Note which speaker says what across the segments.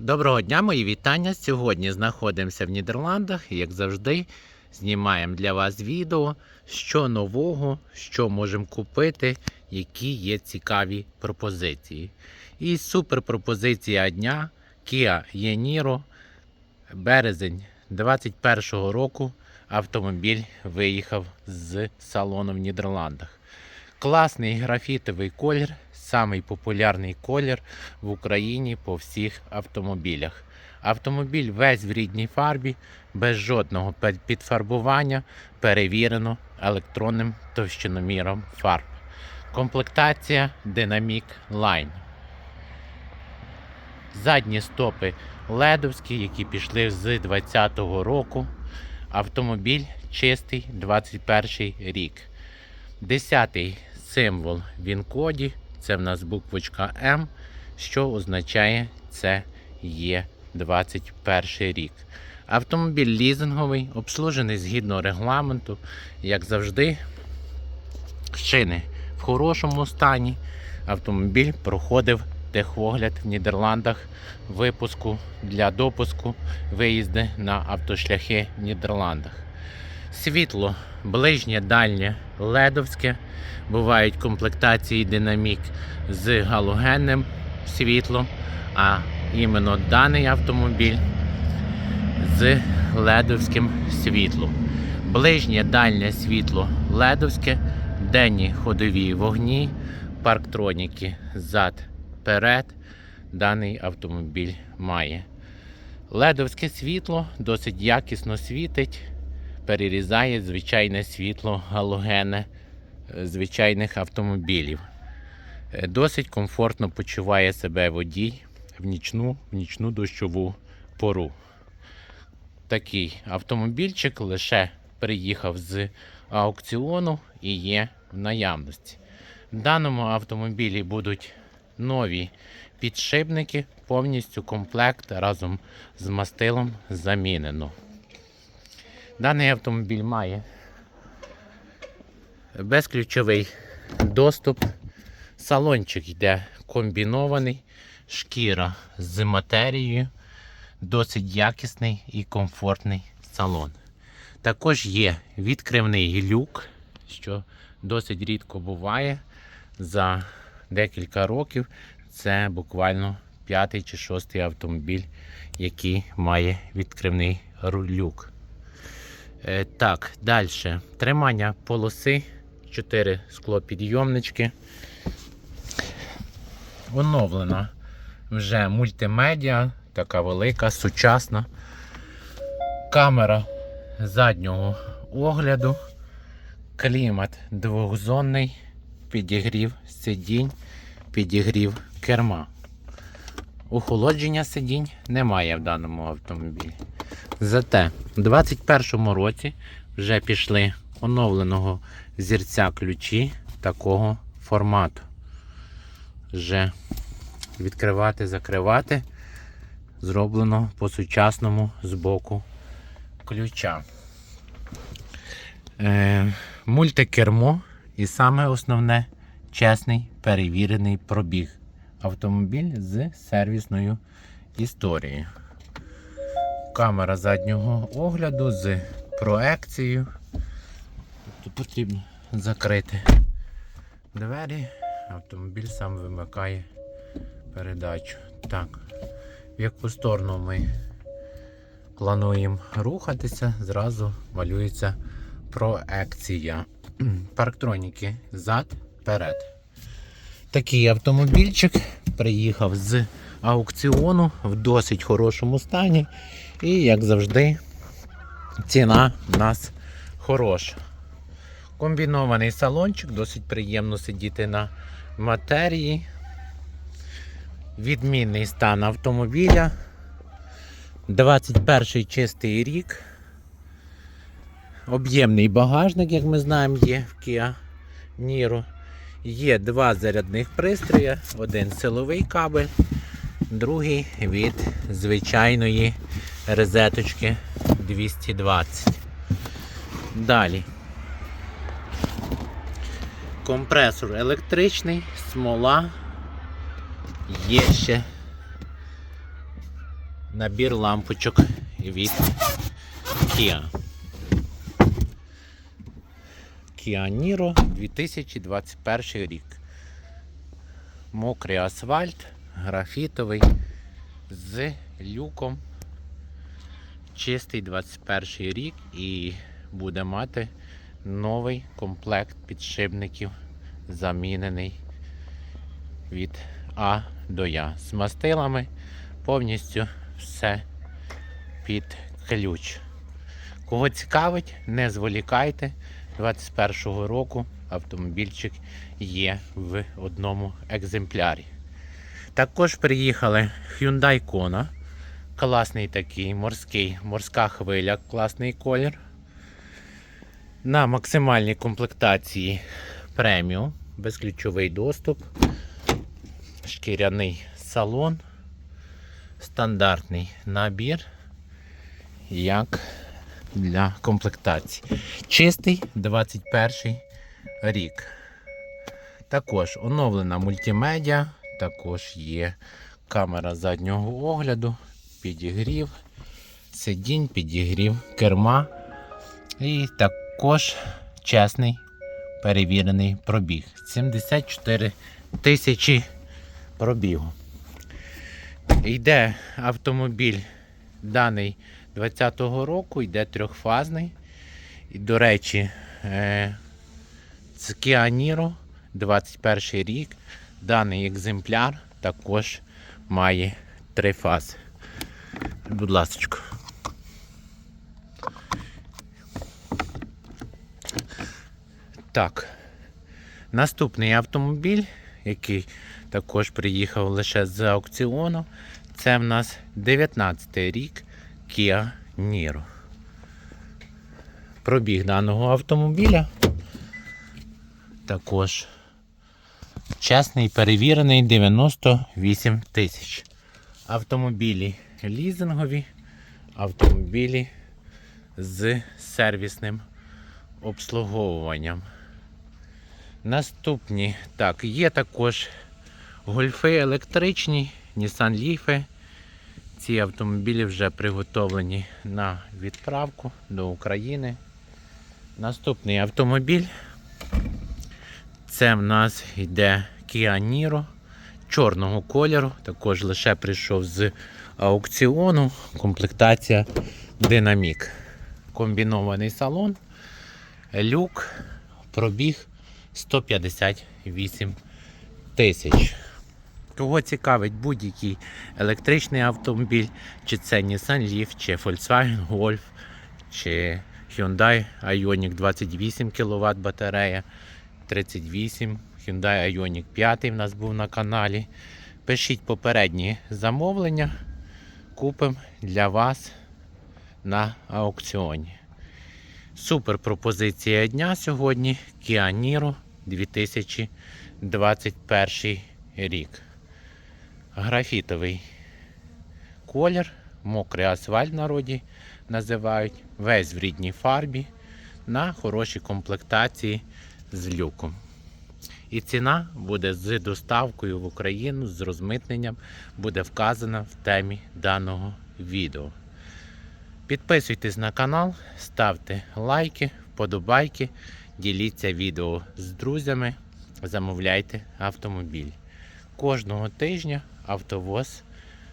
Speaker 1: Доброго дня, мої вітання. Сьогодні знаходимося в Нідерландах і, як завжди, знімаємо для вас відео, що нового, що можемо купити, які є цікаві пропозиції. І супер пропозиція дня Kia Yeniro. Березень 2021 року автомобіль виїхав з салону в Нідерландах. Класний графітовий колір, самий популярний колір в Україні по всіх автомобілях. Автомобіль весь в рідній фарбі, без жодного підфарбування, перевірено електронним товщиноміром фарб. Комплектація Dynamic Line. Задні стопи ледовські, які пішли з 2020 року. Автомобіль чистий 21 рік. Десятий символ він-коді це в нас буквочка М, що означає це є 21 рік. Автомобіль лізинговий, обслужений згідно регламенту, як завжди. Шини в хорошому стані. Автомобіль проходив техогляд в Нідерландах випуску для допуску виїзди на автошляхи в Нідерландах. Світло ближнє, дальнє, ледовське. Бувають комплектації динамік з галогенним світлом, а іменно даний автомобіль з ледовським світлом. Ближнє дальнє світло ледовське, денні ходові вогні, парктроніки зад перед. Даний автомобіль має. Ледовське світло досить якісно світить перерізає звичайне світло галогене звичайних автомобілів. Е, Досить комфортно почуває себе водій в нічну, в нічну дощову пору. Такий автомобільчик лише приїхав з аукціону і є в наявності. В даному автомобілі будуть нові підшипники, повністю комплект разом з мастилом замінено. Даний автомобіль має безключовий доступ. Салончик йде комбінований, шкіра з матерією, досить якісний і комфортний салон. Також є відкривний люк, що досить рідко буває. За декілька років це буквально п'ятий чи шостий автомобіль, який має відкривний люк. Е, Так, далі. Тримання полоси, 4 склопідйомнички. Оновлена вже мультимедіа, така велика, сучасна. Камера заднього огляду. Клімат двохзонний, підігрів сидінь, підігрів керма. Охолодження сидінь немає в даному автомобілі. Зате у 2021 році вже пішли оновленого зірця ключі такого формату. Вже відкривати, закривати зроблено по-сучасному з боку ключа. Е, мультикермо і саме основне чесний перевірений пробіг. Автомобіль з сервісною історією камера заднього огляду з проекцією. Тобто потрібно закрити двері, автомобіль сам вимикає передачу. Так, в яку сторону ми плануємо рухатися, зразу малюється проекція. Парктроніки зад, перед. Такий автомобільчик приїхав з аукціону в досить хорошому стані. І, як завжди, ціна в нас хороша. Комбінований салончик, досить приємно сидіти на матерії. Відмінний стан автомобіля. 21 чистий рік. Об'ємний багажник, як ми знаємо, є в Kia Niro. Є два зарядних пристрої, один силовий кабель, другий від звичайної розеточки 220. Далі. Компресор електричний, смола. Є ще набір лампочок від Kia. Kia Niro 2021 рік. Мокрий асфальт, графітовий з люком. Чистий 21 рік і буде мати новий комплект підшипників, замінений від А до Я. З мастилами повністю все під ключ. Кого цікавить, не зволікайте. 21-го року автомобільчик є в одному екземплярі. Також приїхали Hyundai Kona. Класний такий морський, морська хвиля, класний колір. На максимальній комплектації преміум, безключовий доступ, шкіряний салон, стандартний набір, як для комплектації. Чистий 21 рік. Також оновлена мультимедіа, також є камера заднього огляду, підігрів, сидінь, підігрів керма. І також чесний перевірений пробіг. 74 тисячі пробігу. Йде автомобіль даний 20-го року, йде трьохфазний. І, до речі, це Kia Niro 21 рік. Даний екземпляр також має три фази. Будь ласка. Так. Наступний автомобіль, який також приїхав лише з аукціону, це в нас 19 рік Kia Niro. Пробіг даного автомобіля. Також чесний, перевірений 98 тисяч. Автомобілі лізингові, автомобілі з сервісним обслуговуванням. Наступні, так, є також гольфи електричні, Nissan Leaf. Ці автомобілі вже приготовлені на відправку до України. Наступний автомобіль. Це в нас йде Kia Niro чорного кольору. Також лише прийшов з аукціону. Комплектація Dynamic. Комбінований салон. Люк, пробіг 158 тисяч. Кого цікавить будь-який електричний автомобіль, чи це Nissan Leaf, чи Volkswagen Golf, чи Hyundai Ioniq 28 кВт батарея, 38, Hyundai Ioniq 5 в нас був на каналі. Пишіть попередні замовлення, купимо для вас на аукціоні. Супер пропозиція дня сьогодні Kia Niro 2021 рік. Графітовий колір, мокрий асфальт в народі називають, весь в рідній фарбі на хорошій комплектації з люком. І ціна буде з доставкою в Україну, з розмитненням, буде вказана в темі даного відео. Підписуйтесь на канал, ставте лайки, вподобайки, діліться відео з друзями, замовляйте автомобіль. Кожного тижня автовоз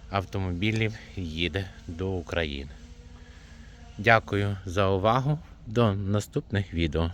Speaker 1: автомобілів їде до України. Дякую за увагу. До наступних відео.